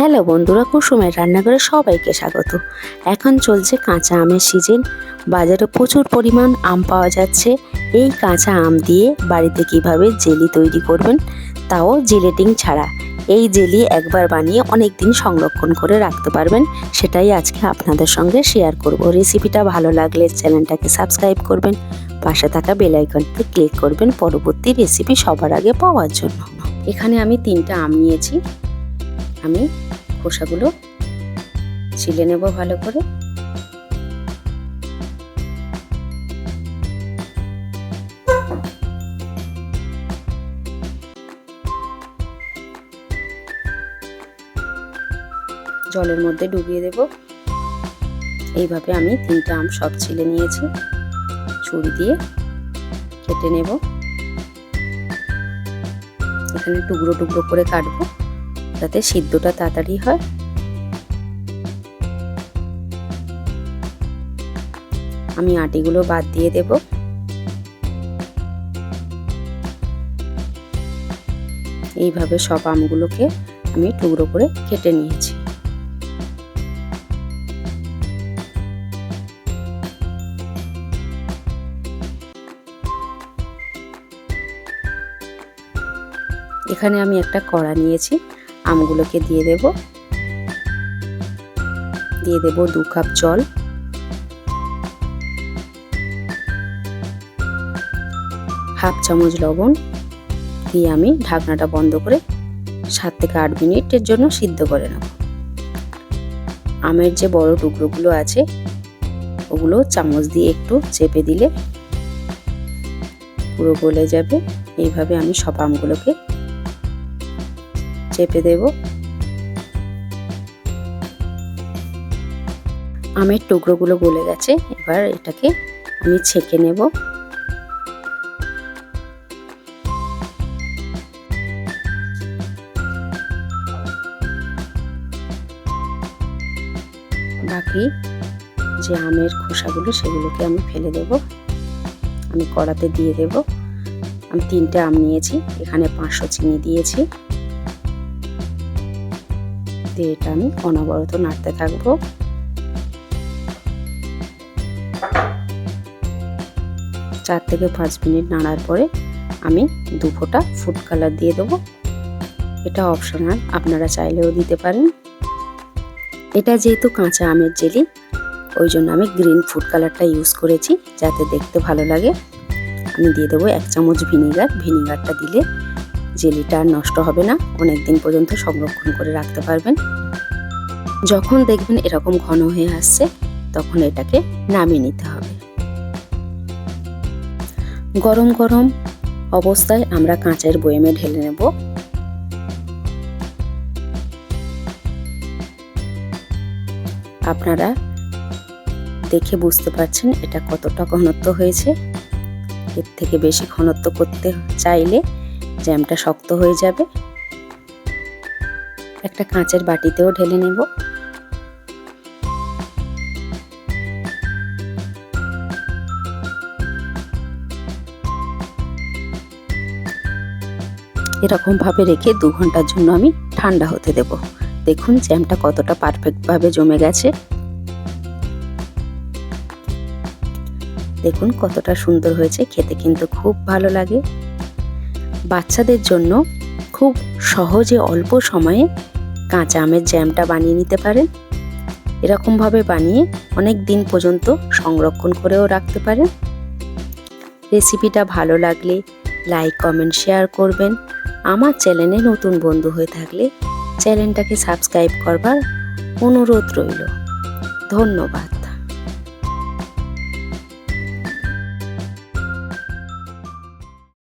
Hello বন্ধুরা, কুসুমের রান্নাঘরে সবাইকে স্বাগত। এখন চলছে কাঁচা আমের সিজন। বাজারে প্রচুর পরিমাণ আম পাওয়া যাচ্ছে। এই কাঁচা আম দিয়ে বাড়িতে কীভাবে জেলি তৈরি করবেন, তাও জিলেটিং ছাড়া। এই জেলি একবার বানিয়ে অনেক দিন সংরক্ষণ করে রাখতে পারবেন, সেটাই আজকে আপনাদের সঙ্গে শেয়ার করব। রেসিপিটা ভালো লাগলে চ্যানেলটাকে সাবস্ক্রাইব করবেন, পাশে থাকা বেল আইকনটি ক্লিক করবেন, পরবর্তী রেসিপি সবার আগে পাওয়ার জন্য। এখানে আমি তিনটা আম নিয়েছি। আমি খোসাগুলো ছিলে নেব ভালো করে। জলের মধ্যে ডুবিয়ে দেব। এইভাবে আমি তিনটা আম সব ছিলে নিয়েছি। ছুরি দিয়ে কেটে নেব। এখানে টুকরো টুকরো করে কাটবো। যাতে সিদ্ধটা তাড়াতাড়ি হয়। আমি আটিগুলো বাদ দিয়ে দেব। এইভাবে সব আমগুলোকে আমি টুকরো করে কেটে নিয়েছি। এখানে আমি একটা কড়া নিয়েছি। আমগুলোকে দিয়ে দেব। দিয়ে দেব দু কাপ জল। হাফ চামচ লবণ দিয়ে আমি ঢাকনাটা বন্ধ করে সাত থেকে আট মিনিটের জন্য সিদ্ধ করে নেব। আমের যে বড় টুকরোগুলো আছে, ওগুলো চামচ দিয়ে একটু চেপে দিলে পুরো গলে যাবে। এইভাবে আমি সব আমগুলোকে চেপে দেব। আমের টুকরোগুলো গলে গেছে, এবার এটাকে আমি ছেঁকে নেব। বাকি যে আমের খোসাগুলো, সেগুলোকে আমি ফেলে দেব। আমি কড়াতে দিয়ে দেব। আমি তিনটে আম নিয়েছি, এখানে পাঁচশো চিনি দিয়েছি। দিয়ে এটা আমি অনবরত নাড়তে থাকব। চার থেকে পাঁচ মিনিট নাড়ার পরে আমি দু ফোঁটা ফুড কালার দিয়ে দেবো। এটা অপশনাল আপনারা চাইলেও দিতে পারেন। এটা যেহেতু কাঁচা আমের জেলি ওই জন্য আমি গ্রিন ফুড কালারটা ইউজ করেছি, যাতে দেখতে ভালো লাগে। আমি দিয়ে দেবো এক চামচ ভিনিগার ভিনিগারটা দিলে জেলিটা আর নষ্ট হবে না অনেক দিন পর্যন্ত সংরক্ষণ করে রাখতে পারবেন। যখন দেখবেন এরকম ঘন হয়ে আসছে, তখন এটাকে নামিয়ে নিতে হবে। গরম গরম অবস্থায় আমরা কাঁচের বয়েমে ঢেলে নেব। আপনারা দেখে বুঝতে পারছেন এটা কতটা ঘনত্ব হয়েছে। এর থেকে বেশি ঘনত্ব করতে চাইলে জ্যামটা শক্ত হয়ে যাবে। একটা কাঁচের বাটিতেও ঢেলে নেব। এরকমভাবে রেখে দু ঘণ্টার জন্য আমি ঠান্ডা হতে দেব। দেখুন জ্যামটা কতটা পারফেক্টভাবে জমে গেছে। দেখুন কতটা সুন্দর হয়েছে, খেতে কিন্তু খুব ভালো লাগে। বাচ্চাদের জন্য খুব সহজে অল্প সময়ে কাঁচা আমের জ্যামটা বানিয়ে নিতে পারেন। এরকমভাবে বানিয়ে অনেক দিন পর্যন্ত সংরক্ষণ করেও রাখতে পারেন। রেসিপিটা ভালো লাগলে লাইক, কমেন্ট, শেয়ার করবেন। আমার চ্যানেলে নতুন বন্ধু হয়ে থাকলে চ্যানেলটাকে সাবস্ক্রাইব করবার অনুরোধ রইল। ধন্যবাদ।